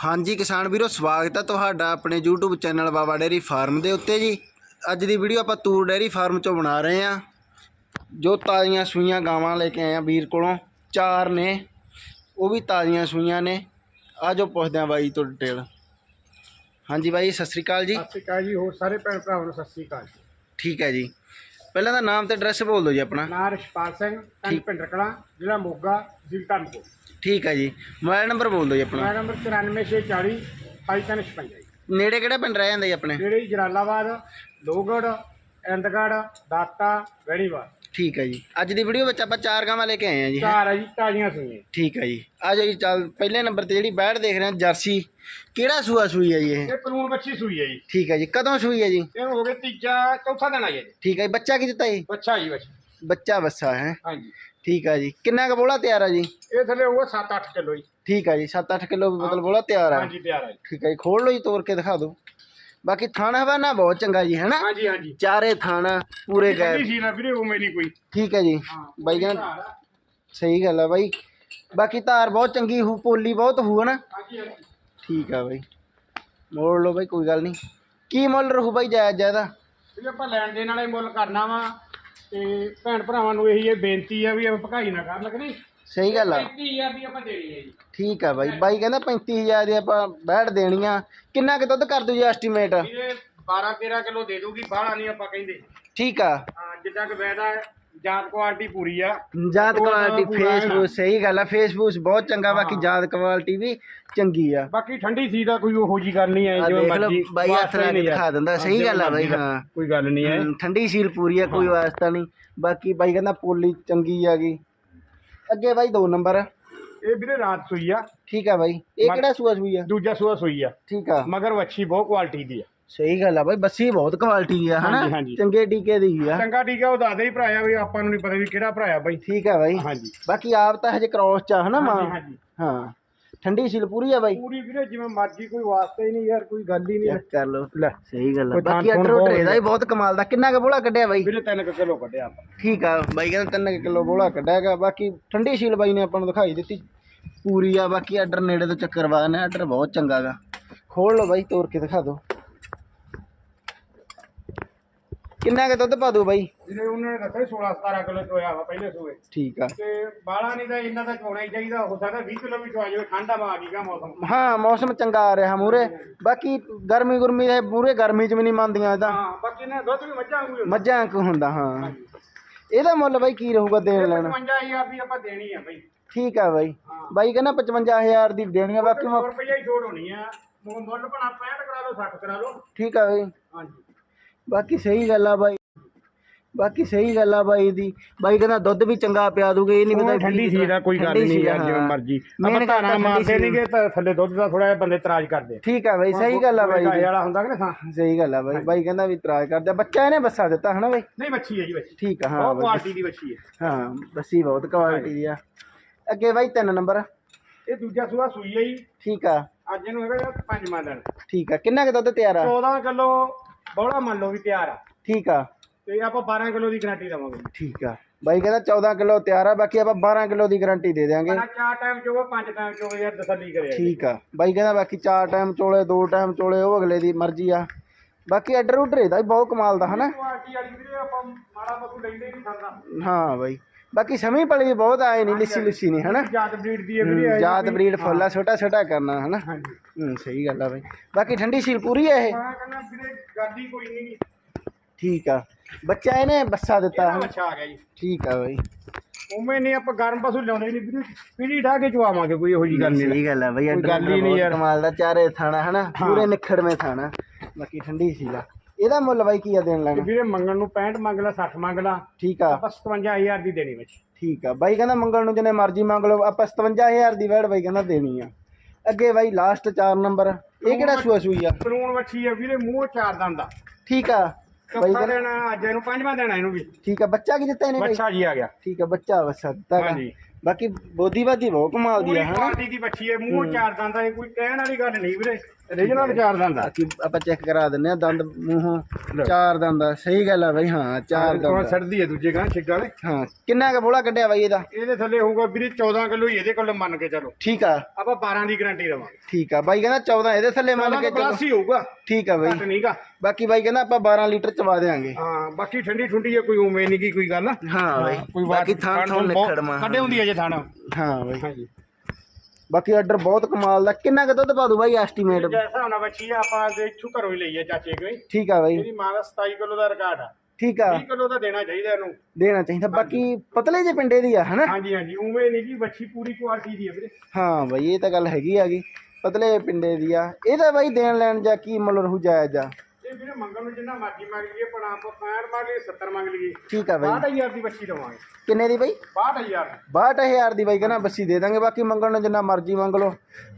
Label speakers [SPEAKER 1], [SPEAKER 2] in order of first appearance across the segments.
[SPEAKER 1] ਹਾਂਜੀ ਕਿਸਾਨ ਵੀਰੋ ਸਵਾਗਤ ਹੈ ਤੁਹਾਡਾ ਆਪਣੇ YouTube channel Baba dairy farm ਦੇ ਉੱਤੇ ਜੀ। ਅੱਜ ਦੀ ਵੀਡੀਓ ਆਪਾਂ ਤੂਰ ਡੇਰੀ ਫਾਰਮ ਚੋਂ ਬਣਾ ਰਹੇ ਹਾਂ ਜੋ ਤਾਜ਼ੀਆਂ ਸੂਈਆਂ ਗਾਵਾਂ ਲੈ ਕੇ ਆਏ ਆ ਵੀਰ ਕੋਲੋਂ ਚਾਰ ਨੇ ਉਹ ਵੀ ਤਾਜ਼ੀਆਂ ਸੂਈਆਂ ਨੇ। ਆ ਜੋ ਪੁੱਛਦੇ ਆ ਬਾਈ ਤੋਂ ਡਿਟੇਲ। ਹਾਂਜੀ ਬਾਈ ਸਤਿ ਸ੍ਰੀ ਅਕਾਲ ਜੀ।
[SPEAKER 2] ਸਤਿ ਸ਼੍ਰੀ ਅਕਾਲ ਜੀ ਹੋਰ ਸਾਰੇ ਭੈਣ ਭਰਾਵਾਂ ਨੂੰ ਸਤਿ ਸ਼੍ਰੀ ਅਕਾਲ
[SPEAKER 1] ਠੀਕ ਹੈ ਜੀ। ਪਹਿਲਾਂ ਤਾਂ ਨਾਮ ਤੇ ਐਡਰੈਸ ਬੋਲ ਦਿਓ ਜੀ ਆਪਣਾ।
[SPEAKER 2] ਨਾਂ ਰਛਪਾਲ ਸਿੰਘ ਪਿੰਡ
[SPEAKER 1] ਠੀਕ।
[SPEAKER 2] ਪਿੰਡ ਕਲਾਂ ਜ਼ਿਲ੍ਹਾ ਮੋਗਾ ਜ਼ਿਲ੍ਹਾ ਧਰਮਪੁਰ
[SPEAKER 1] ਠੀਕ ਹੈ ਜੀ। ਮੋਬਾਈਲ ਨੰਬਰ ਬੋਲ ਦਿਓ ਜੀ ਆਪਣਾ।
[SPEAKER 2] ਮੇਰਾ ਨੰਬਰ 94640 5356 ਜੀ।
[SPEAKER 1] ਨੇੜੇ ਕਿਹੜਾ ਪਿੰਡ ਰਹਿ ਜਾਂਦਾ ਜੀ ਆਪਣੇ?
[SPEAKER 2] ਜਿਹੜੇ ਜਲਾਲਾਬਾਦ ਲੋਹਗੜ੍ਹ ਇੰਦਗੜ੍ਹ ਦਾਤਾ ਗੜੀਵਾਲ
[SPEAKER 1] ਠੀਕ ਹੈ ਜੀ। ਅੱਜ ਦੀ ਵੀਡੀਓ ਵਿੱਚ ਆਪਾਂ ਚਾਰ ਗਾਵਾਂ ਲੈ ਕੇ ਆਏ ਆ ਜੀ
[SPEAKER 2] ਚਾਰ ਆ ਜੀ ਤਾਜ਼ੀਆਂ ਸੁਣੀਆਂ
[SPEAKER 1] ਠੀਕ ਹੈ ਜੀ। ਆ ਜਾਓ ਜੀ ਚੱਲ ਪਹਿਲੇ ਨੰਬਰ ਤੇ ਜਿਹੜੀ ਬੈੜ ਦੇਖ ਰਹੇ ਹਾਂ ਜਰਸੀ। ਕਿਹੜਾ ਸੂਆ ਸੂਈ ਹੈ ਜੀ ਇਹ?
[SPEAKER 2] ਇਹ ਕਾਨੂੰਨ ਬੱਚੀ ਸੂਈ ਹੈ ਜੀ।
[SPEAKER 1] ਠੀਕ ਹੈ ਜੀ। ਕਦੋਂ ਸੂਈ ਹੈ ਜੀ?
[SPEAKER 2] ਇਹ ਹੋ ਗਿਆ ਤੀਜਾ ਚੌਥਾ ਦਿਨ ਆ ਜੀ।
[SPEAKER 1] ਠੀਕ ਹੈ ਜੀ। ਬੱਚਾ ਕੀ ਦਿੱਤਾ ਜੀ?
[SPEAKER 2] ਬੱਚਾ ਜੀ ਬੱਚਾ।
[SPEAKER 1] ਬੱਚਾ ਬੱਸਾ ਹੈ?
[SPEAKER 2] ਹਾਂਜੀ।
[SPEAKER 1] ਠੀਕ ਹੈ ਜੀ। ਕਿੰਨਾ ਕੁ ਬੋਲਾ ਤਿਆਰ ਹੈ ਜੀ?
[SPEAKER 2] ਇਹ ਥੱਲੇ ਉਹ 7-8 ਕਿਲੋ ਜੀ।
[SPEAKER 1] ਠੀਕ ਹੈ ਜੀ 7-8 ਕਿਲੋ ਮਤਲਬ ਬੋਲਾ ਤਿਆਰ ਹੈ
[SPEAKER 2] ਹਾਂਜੀ ਤਿਆਰ ਆ ਜੀ।
[SPEAKER 1] ਠੀਕ ਹੈ ਜੀ ਖੋਲ ਲਓ ਜੀ ਤੋੜ ਕੇ ਦਿਖਾ ਦਿਓ। ਬਾਕੀ ਥਾਣਾ ਹਵਾਨਾ ਬਹੁਤ ਚੰਗਾ ਜੀ ਹੈਨਾ?
[SPEAKER 2] ਹਾਂਜੀ ਹਾਂਜੀ।
[SPEAKER 1] ਚਾਰੇ ਥਾਣਾ ਪੂਰੇ ਗਏ
[SPEAKER 2] ਸੀ ਨਾ ਵੀਰੇ ਉਹ ਮੇਰੀ ਕੋਈ।
[SPEAKER 1] ਠੀਕ ਹੈ ਜੀ। ਬਾਈ ਕਹਿੰਦਾ ਸਹੀ ਗੱਲ ਹੈ ਬਾਈ। ਬਾਕੀ ਧਾਰ ਬਹੁਤ ਚੰਗੀ ਹੂ ਪੋਲੀ ਬਹੁਤ ਹੂ ਹਨਾ?
[SPEAKER 2] ਹਾਂਜੀ ਹਾਂਜੀ।
[SPEAKER 1] ਠੀਕ ਆ ਬਾਈ। ਮੋੜ ਲਓ ਬਾਈ ਕੋਈ ਗੱਲ ਨਹੀਂ। ਕੀ ਮੁੱਲ ਰਹੂ ਬਾਈ ਜਾਇਜ਼ ਜਾਇਦਾ
[SPEAKER 2] ਵੀ ਆਪਾਂ ਲੈਣ ਦੇਣ ਵਾਲੇ ਮੁੱਲ ਕਰਨਾ ਵਾ। ਤੇ ਭੈਣ ਭਰਾਵਾਂ ਨੂੰ ਇਹੀ ਇਹ ਬੇਨਤੀ ਆ ਵੀ ਆਪਾਂ ਭਕਾਈ ਨਾ ਕਰਨ ਲੱਗਣੀ
[SPEAKER 1] ਸਹੀ ਗੱਲ ਆ।
[SPEAKER 2] 35000 ਦੀ ਆਪਾਂ ਦੇਣੀ ਹੈ ਜੀ।
[SPEAKER 1] ਠੀਕ ਆ ਬਾਈ। ਬਾਈ ਕਹਿੰਦਾ 35000 ਦੀ ਆਪਾਂ ਬੈਠ ਦੇਣੀਆਂ। ਕਿੰਨਾ ਕੁ ਦੁੱਧ ਕਰ ਦੂ ਜੀ ਐਸਟੀਮੇਟ?
[SPEAKER 2] ਇਹ 12 13 ਕਿਲੋ ਦੇ ਦੂਗੀ ਬਾਹਲਾ ਨਹੀਂ ਆਪਾਂ ਕਹਿੰਦੇ।
[SPEAKER 1] ਠੀਕ ਆ।
[SPEAKER 2] ਹਾਂ ਜਿੱਦਾਂ ਕਿ ਵੈਦਾ ਜਾਤ ਕੁਆਲਿਟੀ ਪੂਰੀ ਆ।
[SPEAKER 1] ਜਾਤ ਕੁਆਲਿਟੀ। ਫੇਸਬੁੱਕ ਸਹੀ ਗੱਲ ਆ ਫੇਸਬੁੱਕ ਬਹੁਤ ਚੰਗਾ ਬਾਕੀ। ਜਾਤ ਕੁਆਲਿਟੀ ਵੀ ਚੰਗੀ ਆ।
[SPEAKER 2] ਬਾਕੀ ਠੰਡੀ ਸੀ ਦਾ ਕੋਈ ਉਹੋ ਜੀ ਗੱਲ ਨਹੀਂ
[SPEAKER 1] ਆ
[SPEAKER 2] ਜਿਵੇਂ ਮਰਜ਼ੀ
[SPEAKER 1] ਬਾਈ ਹੱਥ
[SPEAKER 2] ਵਾਸਤਾ
[SPEAKER 1] ਲਾ
[SPEAKER 2] ਹੀ
[SPEAKER 1] ਕੇ
[SPEAKER 2] ਨਹੀਂ
[SPEAKER 1] ਦਿਖਾ ਦਿੰਦਾ ਸਹੀ ਗੱਲ ਆ ਬਾਈ ਹਾਂ
[SPEAKER 2] ਕੋਈ ਗੱਲ ਨਹੀਂ
[SPEAKER 1] ਹਮ, ਠੰਡੀ ਸੀਲ ਪੂਰੀ ਆ ਕੋਈ ਵਾਸਤਾ ਨਹੀਂ। ਬਾਕੀ ਬਾਈ ਕਹਿੰਦਾ ਪੋਲੀ ਚੰਗੀ ਆ ਗਈ। ਅੱਗੇ ਬਾਈ ਦੋ ਨੰਬਰ।
[SPEAKER 2] ਇਹ ਵੀਰੇ ਰਾਤ ਸੂਈ ਆ।
[SPEAKER 1] ਠੀਕ ਆ ਬਾਈ। ਇਹ ਕਿਹੜਾ ਸੂਆ ਸੂਈ ਆ?
[SPEAKER 2] ਦੂਜਾ ਸੂਆ ਸੂਈ ਆ।
[SPEAKER 1] ਠੀਕ ਆ।
[SPEAKER 2] ਮਗਰ ਵੱਛੀ ਬਹੁਤ ਕੁਆਲਿਟੀ ਦੀ ਆ।
[SPEAKER 1] ਸਹੀ ਗੱਲ ਆ ਬਾਈ ਬੱਸੀ ਬਹੁਤ ਕੁਆਲਿਟੀ ਦੀ ਆ ਹਨਾ?
[SPEAKER 2] ਹਾਂਜੀ।
[SPEAKER 1] ਚੰਗੇ ਟੀਕੇ ਦੀ ਆ।
[SPEAKER 2] ਚੰਗਾ ਠੀਕ ਉਹ ਦੱਸਦੇ ਹੀ ਭਰਾਇਆ ਵੀ ਆਪਾਂ ਨੂੰ ਨਹੀਂ ਪਤਾ ਵੀ ਕਿਹੜਾ ਭਰਾਇਆ ਬਾਈ।
[SPEAKER 1] ਠੀਕ ਆ ਬਾਈ।
[SPEAKER 2] ਹਾਂਜੀ।
[SPEAKER 1] ਬਾਕੀ ਆਪ ਤਾਂ ਹਜੇ ਕ੍ਰੋਸ ਚ ਆ ਹਨਾ ਮਾਂ?
[SPEAKER 2] ਹਾਂਜੀ ਹਾਂਜੀ।
[SPEAKER 1] ਹਾਂ। ਠੰਡੀ ਸੀਲ ਪੂਰੀ ਆ ਬਾਈ?
[SPEAKER 2] ਪੂਰੀ ਵੀਰੇ ਜਿਵੇਂ ਮਰਜ਼ੀ ਕੋਈ ਵਾਸਤਾ ਹੀ ਨਹੀਂ ਯਾਰ ਕੋਈ ਗੱਲ ਹੀ ਨਹੀਂ
[SPEAKER 1] ਚੈੱਕ ਕਰ ਲਓ।
[SPEAKER 2] ਲੈ
[SPEAKER 1] ਸਹੀ ਗੱਲ ਆ।
[SPEAKER 2] ਕੋਈ
[SPEAKER 1] ਬਾਕੀ
[SPEAKER 2] ਥਾਂ
[SPEAKER 1] ਅਟਰ
[SPEAKER 2] ਥੁਣ
[SPEAKER 1] ਇਹਦਾ ਵੀ ਬਹੁਤ ਕਮਾਲ ਦਾ। ਕਿੰਨਾ ਕੁ ਬੋਲਾ ਕੱਢਿਆ ਬਾਈ?
[SPEAKER 2] ਵੀਰੇ 3 ਕਿਲੋ ਕੱਢਿਆ ਆਪਾਂ।
[SPEAKER 1] ਠੀਕ ਆ ਬਾਈ ਕਹਿੰਦਾ 3 ਕਿਲੋ ਬੋਲਾ ਕੱਢਿਆਗਾ ਬਾਕੀ ਠੰਡੀ ਸੀਲ ਬਾਈ ਨੇ ਆਪਾਂ ਨੂੰ ਦਿਖਾਈ ਦਿੱਤੀ। ਪੂਰੀ ਆ ਬਾਕੀ ਆਰਡਰ ਨੇੜੇ ਤੋਂ ਚੱਕਰਵਾ ਨੇ ਆਰਡਰ ਬਹੁਤ ਚੰਗਾ ਗਾ। ਖੋਲ ਲਓ ਬਾਈ ਤੋੜ ਕੇ ਦਿਖਾ ਦਿਓ। ਕਿੰਨਾ ਕੁ ਦੁੱਧ ਪਾ ਦੂ ਬਾਈ?
[SPEAKER 2] ਜਿਹੜੇ ਉਹਨਾਂ ਨੇ ਦੱਸਿਆ 16 17 ਕਿਲੋ ਚੋਇਆ ਵਾ ਪਹਿਲੇ ਸੂਏ।
[SPEAKER 1] ਠੀਕ ਆ।
[SPEAKER 2] ਤੇ ਬਾਲਾ ਨਹੀਂ ਤਾਂ ਇਹਨਾਂ ਦਾ ਚੋਣਾ ਹੀ ਚਾਹੀਦਾ ਹੋ ਸਕਦਾ 20 ਕਿਲੋ ਵੀ ਚੋ ਜਾਵੇ ਠੰਡਾ ਵਾ ਆ ਗਈਗਾ ਮੌਸਮ।
[SPEAKER 1] ਹਾਂ ਮੌਸਮ ਚੰਗਾ ਆ ਰਿਹਾ ਮੂਰੇ ਬਾਕੀ ਗਰਮੀ ਗੁਰਮੀ ਦੇ ਮੂਰੇ ਗਰਮੀ ਚ ਵੀ ਨਹੀਂ ਮੰਨਦੀਆਂ ਇਹਦਾ
[SPEAKER 2] ਹਾਂ ਬਾਕੀ ਨੇ ਦੁੱਧ ਵੀ ਮੱਝਾਂ ਵਾਂਗੂ
[SPEAKER 1] ਮੱਝਾਂ ਕੁ ਹੁੰਦਾ ਹਾਂ। ਇਹਦਾ ਮੁੱਲ ਬਾਈ ਕੀ ਰਹੂਗਾ ਦੇਣ ਲੈਣ?
[SPEAKER 2] 55000 ਦੀ ਆਪਾਂ ਦੇਣੀ ਆ ਬਈ।
[SPEAKER 1] ਠੀਕ ਆ ਬਾਈ।
[SPEAKER 2] ਹਾਂ।
[SPEAKER 1] ਬਾਈ ਕਹਿੰਦਾ 55000 ਦੀ ਦੇਣੀ ਆ ਬਾਕੀ
[SPEAKER 2] 100
[SPEAKER 1] ਮੈਂ-
[SPEAKER 2] ਰੁਪਈਆ ਹੀ ਛੋੜ ਹੋਣੀ ਆ। ਮੁੱਲ ਮੁੱਲ ਭਣਾ 65 ਕਰਾ ਲਓ 60 ਕਰਾ ਲਓ।
[SPEAKER 1] ਠੀਕ ਆ ਬਾਈ।
[SPEAKER 2] ਹਾਂਜੀ।
[SPEAKER 1] ਬਾਕੀ ਸਹੀ ਗੱਲ ਆ ਬਾਈ। ਬਾਕੀ ਸਹੀ ਗੱਲ ਆ ਬਾਈ ਦੀ। ਬਾਈ ਕਹਿੰਦਾ ਦੁੱਧ ਵੀ ਚੰਗਾ ਪਿਆ ਦੂਗੇ ਇਹ ਨਹੀਂ ਪਤਾ
[SPEAKER 2] ਠੰਡੀ ਸੀ ਦਾ ਕੋਈ ਗੱਲ ਨਹੀਂ ਯਾਰ ਜਿਵੇਂ ਮਰਜ਼ੀ। ਆਪਾਂ ਧਾਰਾਂ ਮਾਰਦੇ। ਨਹੀਂਗੇ ਤਾਂ ਥੱਲੇ ਦੁੱਧ ਦਾ ਥੋੜਾ ਜਿਹਾ ਬੰਦੇ ਇਤਰਾਜ਼ ਕਰਦੇ
[SPEAKER 1] ਠੀਕ ਆ ਬਾਈ ਸਹੀ ਗੱਲ ਆ ਬਾਈ ਦੀ।
[SPEAKER 2] ਵਾਲਾ ਹੁੰਦਾ ਕਿ ਨਾ
[SPEAKER 1] ਸਹੀ ਗੱਲ ਆ ਬਾਈ। ਬਾਈ ਕਹਿੰਦਾ ਵੀ ਇਤਰਾਜ਼ ਕਰਦੇ। ਬੱਚਾ ਇਹਨੇ ਬੱਸਾ ਦਿੱਤਾ ਹਨਾ ਬਾਈ?
[SPEAKER 2] ਨਹੀਂ ਮੱਛੀ ਹੈ ਜੀ ਮੱਛੀ
[SPEAKER 1] ਠੀਕ ਆ ਹਾਂ
[SPEAKER 2] ਬਹੁਤ। ਕੁਆਲਿਟੀ ਦੀ ਮੱਛੀ ਹੈ।
[SPEAKER 1] ਹਾਂ ਬੱਸੀ ਬਹੁਤ ਕੁਆਲਿਟੀ ਦੀ ਆ। ਅੱਗੇ ਬਾਈ ਤਿੰਨ ਨੰਬਰ।
[SPEAKER 2] ਇਹ ਦੂਜਾ ਸੂਆ ਸੂਈ ਹੈ ਜੀ।
[SPEAKER 1] ਠੀਕ ਆ।
[SPEAKER 2] ਅੱਜ ਇਹਨੂੰ ਹੈਗਾ ਪੰਜਵਾਂ ਦਿਨ।
[SPEAKER 1] ਠੀਕ ਆ। ਕਿੰਨਾ ਕੁ ਦੁੱਧ ਤਿਆਰ ਆ?
[SPEAKER 2] 14 ਕਿਲੋ ਬੋਲਾ ਮੰਨ ਲਓ ਵੀ ਤਿਆਰ ਆ।
[SPEAKER 1] ਠੀਕ ਆ।
[SPEAKER 2] ਤੇ ਆਪਾਂ 12 ਕਿਲੋ ਦੀ ਗਾਰੰਟੀ ਦਵਾਂਗੇ।
[SPEAKER 1] ਠੀਕ ਆ। ਬਾਈ ਕਹਿੰਦਾ 14 ਕਿਲੋ ਤਿਆਰ ਆ ਬਾਕੀ ਆਪਾਂ 12 ਕਿਲੋ ਦੀ ਗਾਰੰਟੀ ਦੇ ਦਿਆਂਗੇ।
[SPEAKER 2] ਨਾ ਚਾਰ ਟਾਈਮ ਚੋਵੇ ਪੰਜ ਟਾਈਮ ਚੋਵੇ ਯਾਰ ਤਸੱਲੀ ਕਰਿਆ।
[SPEAKER 1] ਠੀਕ ਆ। ਬਾਈ ਕਹਿੰਦਾ ਬਾਕੀ ਚਾਰ ਟਾਈਮ ਚੋਲੇ ਦੋ ਟਾਈਮ ਚੋਲੇ ਉਹ ਅਗਲੇ ਦੀ ਮਰਜ਼ੀ ਆ। ਬਾਕੀ ਆਰਡਰ ਉਡਰ ਵੀ ਬਹੁਤ ਕਮਾਲ ਦਾ ਹਨਾ?
[SPEAKER 2] ਕੁਆਲਿਟੀ ਵਾਲੀ ਵੀਰੇ ਆਪਾਂ ਮਾੜਾ ਮੋਟੂ ਲੈਂਦੇ ਹੀ ਨਹੀਂ ਸਰਦਾ
[SPEAKER 1] ਹਾਂ ਬਾਈ। ਬਾਕੀ ਸਮੀ ਪਲੀ ਵੀ ਬਹੁਤ ਆਏ ਨਹੀਂ ਲਿੱਸੀ ਲਿੱਸੀ ਨਹੀਂ ਹਨਾ
[SPEAKER 2] ਜਾਤ ਬਰੀਡ ਦੀ ਹੈ ਵੀਰੇ
[SPEAKER 1] ਹੂੰ, ਜਾਤ ਬਰੀਡ ਫੁੱਲਾ ਛੋਟਾ ਛੋਟਾ ਕਰਨਾ ਹਨਾ
[SPEAKER 2] ਹਾਂਜੀ
[SPEAKER 1] ਹੂੰ ਸਹੀ ਗੱਲ ਆ ਬਾਈ ਬਾਕੀ ਠੰਡੀ ਸੀਲ ਪੂਰੀ ਆ ਇਹ
[SPEAKER 2] ਮੈਂ ਕਹਿੰਦਾ ਵੀਰੇ ਗਾਦੀ ਕੋਈ ਨਹੀਂ
[SPEAKER 1] ਠੀਕ ਆ ਬੱਚਾ ਇਹਨੇ ਬੱਸਾ ਦਿੱਤਾ
[SPEAKER 2] ਇਹਦਾ
[SPEAKER 1] ਹਨਾ
[SPEAKER 2] ਬੱਚਾ ਆ ਗਿਆ ਜੀ
[SPEAKER 1] ਠੀਕ ਆ ਬਾਈ
[SPEAKER 2] ਉਵੇਂ ਨਹੀਂ ਆਪਾਂ ਗਰਮ ਪਸ਼ੂ ਲਿਆਉਣੇ ਨਹੀਂ ਵੀਰੇ ਪੀੜੀ ਢਾ ਕੇ ਚਵਾਵਾਂਗੇ ਕੋਈ ਇਹੋ ਜੀ ਗੱਲ ਨਹੀਂ
[SPEAKER 1] ਸਹੀ ਗੱਲ ਆ ਬਾਈ
[SPEAKER 2] ਕੋਈ
[SPEAKER 1] ਆਰਡਰ
[SPEAKER 2] ਗੱਲ ਹੀ ਨਹੀਂ ਯਾਰ।
[SPEAKER 1] ਕਮਾਲ ਦਾ ਚਾਰੇ ਥਾਣਾ ਹਨਾ ਪੂਰੇ ਨਿਖੜਵੇਂ ਥਾਣਾ ਬਾਕੀ ਠੰਡੀ ਸੀਲ ਆ ਇਹਦਾ ਮੁੱਲ ਬਾਈ ਕੀ ਆ ਦੇਣ ਲੈਣਾ?
[SPEAKER 2] ਵੀਰੇ ਮੰਗਣ ਨੂੰ 65 ਮੰਗ ਲਾ 60 ਮੰਗ ਲਾ
[SPEAKER 1] ਠੀਕ ਆ।
[SPEAKER 2] ਆਪਾਂ 57000 ਦੀ ਦੇਣੀ ਵਿੱਚ।
[SPEAKER 1] ਠੀਕ ਆ। ਬਾਈ ਕਹਿੰਦਾ ਮੰਗਲ ਨੂੰ ਜਿੰਨੇ ਮਰਜ਼ੀ ਮੰਗ ਲਓ ਆਪਾਂ 57000 ਦੀ ਵੈੜ ਬਾਈ ਕਹਿੰਦਾ ਦੇਣੀ ਆ। ਅੱਗੇ ਬਾਈ ਲਾਸਟ 4 ਨੰਬਰ ਇਹ ਕਿਹੜਾ ਸੂਆ ਸੂਈ ਆ?
[SPEAKER 2] ਕਾਨੂੰਨ ਵੱਛੀ ਆ ਵੀਰੇ ਮੂੰਹ ਚਾਰ ਦੰਦ ਦਾ
[SPEAKER 1] ਠੀਕ ਆ। ਬਾਈ
[SPEAKER 2] ਦਿਨ ਅੱਜ ਇਹਨੂੰ ਪੰਜਵਾਂ ਆ ਇਹਨੂੰ ਵੀ।
[SPEAKER 1] ਠੀਕ ਆ ਬੱਚਾ ਕੀ ਦਿੱਤਾ ਇਹਨੇ ਬਾਈ?
[SPEAKER 2] ਬੱਚਾ ਜੀ ਆ ਗਿਆ।
[SPEAKER 1] ਠੀਕ ਆ ਬੱਚਾ ਬੱਚਾ ਦਿੱਤਾ।
[SPEAKER 2] ਹਾਂਜੀ।
[SPEAKER 1] ਬਾਕੀ ਬੋਦੀ ਬਾਦੀ ਬਹੁਤ ਕਮਾਲ ਦੀ ਆ ਹਨਾ?
[SPEAKER 2] ਕੁਆਲਿਟੀ ਦੀ ਬੱਚੀ ਹੈ ਮੂੰਹ ਚਾਰ ਦੰਦਾਂ ਇਹ ਕੋਈ ਕਹਿਣ ਵਾਲੀ ਗੱਲ ਨਹੀਂ ਵੀਰੇ। ਰੀਜਨਲ ਚਾਰ ਦੰਦਾਂ
[SPEAKER 1] ਬਾਕੀ ਆਪਾਂ ਚੈੱਕ ਕਰਾ ਦਿੰਨੇ ਆ ਦੰਦ ਮੂੰਹੋਂ ਚਾਰ ਦੰਦ ਆ। ਸਹੀ ਗੱਲ ਆ ਬਈ ਹਾਂ ਚਾਰ ਦੰਦ ਆ।
[SPEAKER 2] ਛੱਡਦੀ ਹੈ ਦੂਜੇ ਗਾਂ ਛਿੱਗਾ ਵਾਲੇ।
[SPEAKER 1] ਹਾਂ ਕਿੰਨਾ ਕੁ ਬੋਲਾ ਕੱਢਿਆ ਬਾਈ ਇਹਦਾ?
[SPEAKER 2] ਇਹਦੇ ਥੱਲੇ ਹੋਊਗਾ ਵੀਰੇ 14 ਕਿਲੋ ਹੀ ਇਹਦੇ ਕੋਲ ਮੰਨ ਕੇ ਚਲੋ।
[SPEAKER 1] ਠੀਕ ਆ।
[SPEAKER 2] ਆਪਾਂ 12 ਦੀ ਗਾਰੰਟੀ ਦੇਵਾਂਗੇ।
[SPEAKER 1] ਠੀਕ ਆ। ਬਾਈ ਕਹਿੰਦਾ 14 ਇਹਦੇ ਥੱਲੇ ਮੰਨ ਕੇ ਚਲੋ।
[SPEAKER 2] ਪਲੱਸ ਹੀ ਹੋਊਗਾ।
[SPEAKER 1] ਠੀਕ ਆ ਬਾਈ।
[SPEAKER 2] ਘੱਟ ਨਹੀਂਗਾ
[SPEAKER 1] ਬਾਕੀ ਬਾਈ ਕਹਿੰਦਾ ਆਪਾਂ 12 ਲੀਟਰ ਚਵਾ ਦੇਾਂਗੇ
[SPEAKER 2] ਹਾਂ ਬਾਕੀ ਠੰਡੀ ਠੁੰਡੀ ਹੈ ਕੋਈ ਉਮੇ ਨਹੀਂ ਕੀ ਕੋਈ ਗੱਲ
[SPEAKER 1] ਹਾਂ ਬਾਈ।
[SPEAKER 2] ਕੋਈ
[SPEAKER 1] ਬਾਕੀ ਥਾਂ ਥਾਂ ਨਿਖੜਮਾ
[SPEAKER 2] ਕੱਢੇ ਹੁੰਦੀ ਹੈ ਜੇ ਥਾਣਾ
[SPEAKER 1] ਹਾਂ ਬਾਈ।
[SPEAKER 2] ਹਾਂਜੀ।
[SPEAKER 1] ਬਾਕੀ ਆਰਡਰ ਬਹੁਤ ਕਮਾਲ ਦਾ। ਕਿੰਨਾ ਕੁ ਦੁੱਧ ਪਾ ਦੂ ਬਾਈ ਐਸਟੀਮੇਟ
[SPEAKER 2] ਜੈਸਾ ਹੋਣਾ ਬੱਚੀ ਆ ਆਪਾਂ ਦੇ ਇੱਥੋਂ ਘਰੋਂ ਹੀ ਲਈ ਹੈ ਚਾਚੇ ਕੋਈ।
[SPEAKER 1] ਠੀਕ ਆ ਬਾਈ।
[SPEAKER 2] ਇਹਦੀ ਮਾਂ ਦਾ 27 ਕਿਲੋ ਦਾ ਰਿਕਾਰਡ ਆ।
[SPEAKER 1] ਠੀਕ ਆ।
[SPEAKER 2] 20 ਕਿਲੋ ਦਾ ਦੇਣਾ ਚਾਹੀਦਾ ਇਹਨੂੰ।
[SPEAKER 1] ਦੇਣਾ ਚਾਹੀਦਾ। ਬਾਕੀ ਪਤਲੇ ਜੇ ਪਿੰਡੇ ਦੀ ਆ ਹਨਾ?
[SPEAKER 2] ਹਾਂਜੀ ਹਾਂਜੀ। ਉਵੇਂ ਨਹੀਂ ਜੀ ਬੱਚੀ ਪੂਰੀ ਕੁਆਲਿਟੀ ਦੀ ਹੈ ਵੀਰੇ।
[SPEAKER 1] ਹਾਂ ਬਾਈ ਇਹ ਤਾਂ ਗੱਲ ਹੈਗੀ ਆਗੀ ਪਤਲੇ ਪਿੰਡੇ ਦੀ ਆ। ਇਹਦਾ ਬਾਈ ਦੇਣ ਲੈਣ ਜਾਂ ਕੀ ਮੁੱਲ ਰਹੂ ਜਾਇਜ਼ ਆ
[SPEAKER 2] ਇਹ ਵੀਰੇ ਮੰਗਣ ਨੂੰ ਜਿੰਨਾ ਮਰਜ਼ੀ ਮੰਗ ਲਈਏ ਪਰ ਆਪਾਂ 65 ਮੰਗ ਲਈਏ 70 ਮੰਗ ਲਈਏ।
[SPEAKER 1] ਠੀਕ ਆ ਬਾਈ
[SPEAKER 2] 62000 ਦੀ ਬੱਚੀ ਦਵਾਂਗੇ।
[SPEAKER 1] ਕਿੰਨੇ ਦੀ ਬਾਈ?
[SPEAKER 2] 62000
[SPEAKER 1] 62000 ਦੀ। ਬਾਈ ਕਹਿੰਦਾ ਬੱਸੀ ਦੇ ਦਾਂਗੇ ਬਾਕੀ ਮੰਗਣ ਨੂੰ ਜਿੰਨਾ ਮਰਜ਼ੀ ਮੰਗ ਲਓ।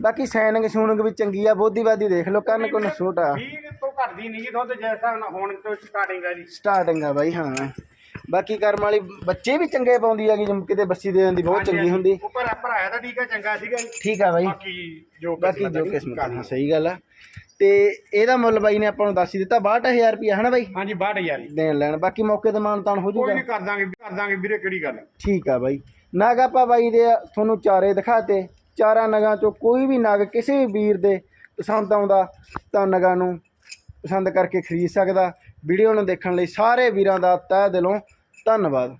[SPEAKER 1] ਬਾਕੀ ਸੈਨਿੰਗ ਸੂਨਿੰਗ ਵੀ ਚੰਗੀ ਆ ਬਾਦੀ ਦੇਖ ਲਓ ਕੰਨ ਕੋਨ ਛੋਟਾ।
[SPEAKER 2] 20 ਤੋਂ ਘੱਟਦੀ ਨਹੀਂ ਦੁੱਧ ਜੈਸਾ ਹੁਣ ਤੋਂ ਸਟਾਰਟਿੰਗ ਹੈ ਜੀ।
[SPEAKER 1] ਸਟਾਰਟਿੰਗ ਆ ਬਾਈ ਹਾਂ। ਬਾਕੀ ਕਰਮ ਵਾਲੀ ਬੱਚੇ ਵੀ ਚੰਗੇ ਪਾਉਂਦੀ ਹੈਗੀ ਜਿਵੇਂ ਕਿਤੇ ਬੱਸੀ ਦੇ ਦਿੰਦੀ ਬਹੁਤ ਚੰਗੀ ਹੁੰਦੀ।
[SPEAKER 2] ਉੱਪਰ ਭਰਾਇਆ ਤਾਂ ਠੀਕ ਹੈ ਚੰਗਾ ਸੀਗਾ
[SPEAKER 1] ਠੀਕ ਆ ਬਾਈ।
[SPEAKER 2] ਬਾਕੀ ਜੋ
[SPEAKER 1] ਬਾਕੀ ਜੋ ਕਿਸਮਤ। ਹਾਂ ਸਹੀ ਗੱਲ ਆ। ਤੇ ਇਹਦਾ ਮੁੱਲ ਬਾਈ ਨੇ ਆਪਾਂ ਨੂੰ ਦੱਸ ਹੀ ਦਿੱਤਾ 62000 ਰੁਪਇਆ ਹਨਾ ਬਾਈ?
[SPEAKER 2] ਹਾਂਜੀ 62000 ਜੀ
[SPEAKER 1] ਦੇਣ ਲੈਣ ਬਾਕੀ ਮੌਕੇ ਤੇ ਮਾਨ ਤਾਨ ਹੋ
[SPEAKER 2] ਕੋਈ ਨਹੀਂ ਕਰ ਦਾਂਗੇ ਕਰ ਦਾਂਗੇ ਵੀਰੇ ਕਿਹੜੀ ਗੱਲ
[SPEAKER 1] ਠੀਕ ਆ ਬਾਈ। ਨਗ ਆਪਾਂ ਬਾਈ ਦੇ ਤੁਹਾਨੂੰ ਚਾਰੇ ਦਿਖਾਤੇ ਚਾਰਾਂ ਨਗਾਂ ਚੋਂ ਕੋਈ ਵੀ ਨਗ ਕਿਸੇ ਵੀ ਵੀਰ ਦੇ ਪਸੰਦ ਆਉਂਦਾ ਤਾਂ ਨਗਾਂ ਨੂੰ ਪਸੰਦ ਕਰਕੇ ਖਰੀਦ ਸਕਦਾ। ਵੀਡੀਓ ਨੂੰ ਦੇਖਣ ਲਈ ਸਾਰੇ ਵੀਰਾਂ ਦਾ ਤਹਿ ਦਿਲੋਂ ਧੰਨਵਾਦ।